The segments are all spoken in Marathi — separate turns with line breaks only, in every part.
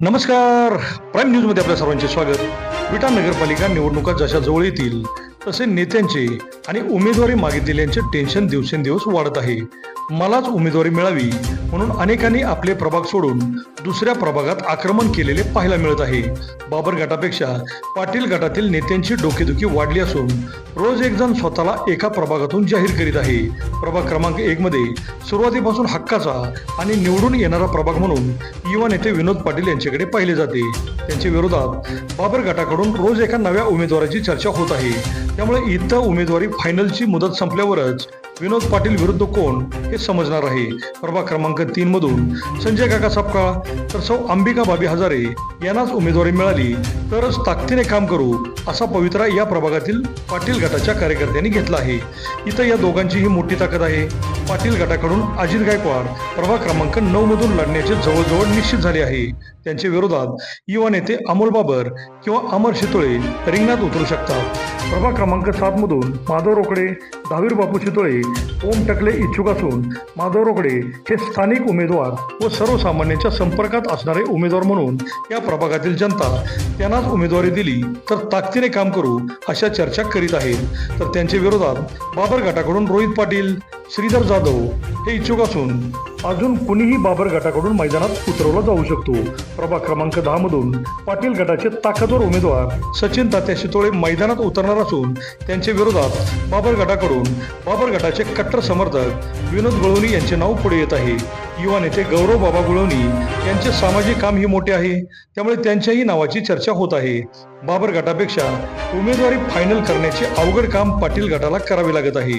नमस्कार. प्राईम न्यूजमध्ये आपल्या सर्वांचे स्वागत. विटा नगरपालिका निवडणुका जशा जवळ येतील तसे नेत्यांचे आणि उमेदवारी मागितलेल्यांचे टेन्शन दिवसेंदिवस वाढत आहे. मलाच उमेदवारी मिळावी म्हणून अनेकांनी आपले प्रभाग सोडून दुसऱ्या प्रभागात आक्रमण केलेले पाहायला मिळत आहे. बाबर गटापेक्षा पाटील गटातील नेत्यांची डोकेदुखी वाढली असून रोज एक जण स्वतःला एका प्रभागातून जाहीर करीत आहे. प्रभाग क्रमांक एक मध्ये सुरुवातीपासून हक्काचा आणि निवडून येणारा प्रभाग म्हणून युवा नेते विनोद पाटील यांच्याकडे पाहिले जाते. त्यांच्या विरोधात बाबर गटाकडून रोज एका नव्या उमेदवाराची चर्चा होत आहे. त्यामुळे इथं उमेदवारी फायनलची मुदत संपल्यावरच विनोद पाटील विरुद्ध कोण हे समजणार आहे. प्रभाग क्रमांक तीन मधून संजय काका सपकाळ तर सौ अंबिका बाबी हजारे यांनाच उमेदवारी मिळाली. तरच ताकदीने काम करू असा पवित्रा या प्रभागातील पाटील गटाच्या कार्यकर्त्यांनी घेतला आहे. इथं या दोघांचीही मोठी ताकद आहे. पाटील गटाकडून अजित गायकवाड प्रभाग क्रमांक नऊ मधून लढण्याचे जवळजवळ निश्चित झाले आहे. त्यांच्या विरोधात युवा नेते अमोल बाबर किंवा अमर शितोळे रिंगणात उतरू शकतात. प्रभाग क्रमांक सात मधून माधव रोकडे दहावीर बापू शितोळे ओम टकले इच्छुक असून माधव रोकडे हे स्थानिक उमेदवार व सर्वसामान्यांच्या संपर्कात असणारे उमेदवार म्हणून या प्रभागातील जनता त्यांनाच उमेदवारी दिली तर ताकदीने काम करू अशा चर्चा करीत आहेत. तर त्यांच्या विरोधात बाबर गटाकडून रोहित पाटील श्रीधर जाधव हे इच्छुक असून अजून कुणीही बाबर गटाकडून मैदानात उतरवला जाऊ शकतो. प्रभाग क्रमांक दहा मधून पाटील गटाचे ताकदवर उमेदवार सचिन तात्या शितोळे मैदानात उतरणार असून त्यांच्या विरोधात बाबर गटाकडून बाबर गटाचे कट्टर समर्थक विनोद गुळवणी यांचे नाव पुढे येत आहे. युवा नेते गौरव बाबा गुळवणी यांचे सामाजिक काम ही मोठे आहे. त्यामुळे त्यांच्याही नावाची चर्चा होत आहे. बाबर गटापेक्षा उमेदवारी फायनल करण्याचे अवघड काम पाटील गटाला करावे लागत आहे.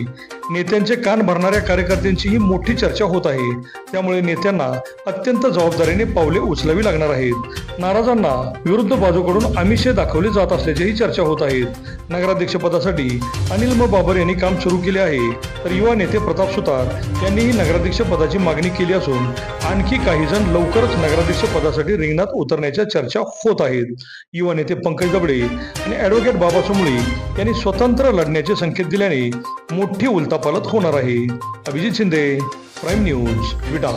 नेत्यांचे कान भरणाऱ्या कार्यकर्त्यांची ही मोठी चर्चा होत आहे. त्यामुळे नेत्यांना अत्यंत जबाबदारीने पावले उचलावी लागणार आहेत. नाराजांना विरुद्ध बाजूकडून आमिषे दाखवले जात असल्याचीही चर्चा होत आहेत. नगराध्यक्षपदासाठी अनिल म. बाबर यांनी काम सुरू केले आहे. तर युवा नेते प्रताप सुतार यांनीही नगराध्यक्ष पदाची मागणी केली असून आणखी काही जण लवकरच नगराध्यक्ष पदासाठी रिंगणात उतरण्याच्या चर्चा होत आहेत. युवा नेते पंकज दबडे आणि ॲडव्होकेट बाबा सुमळी यांनी स्वतंत्र लढण्याचे संकेत दिल्याने मोठी उलतापालत होणार आहे. Abhijit Shinde prime news Vita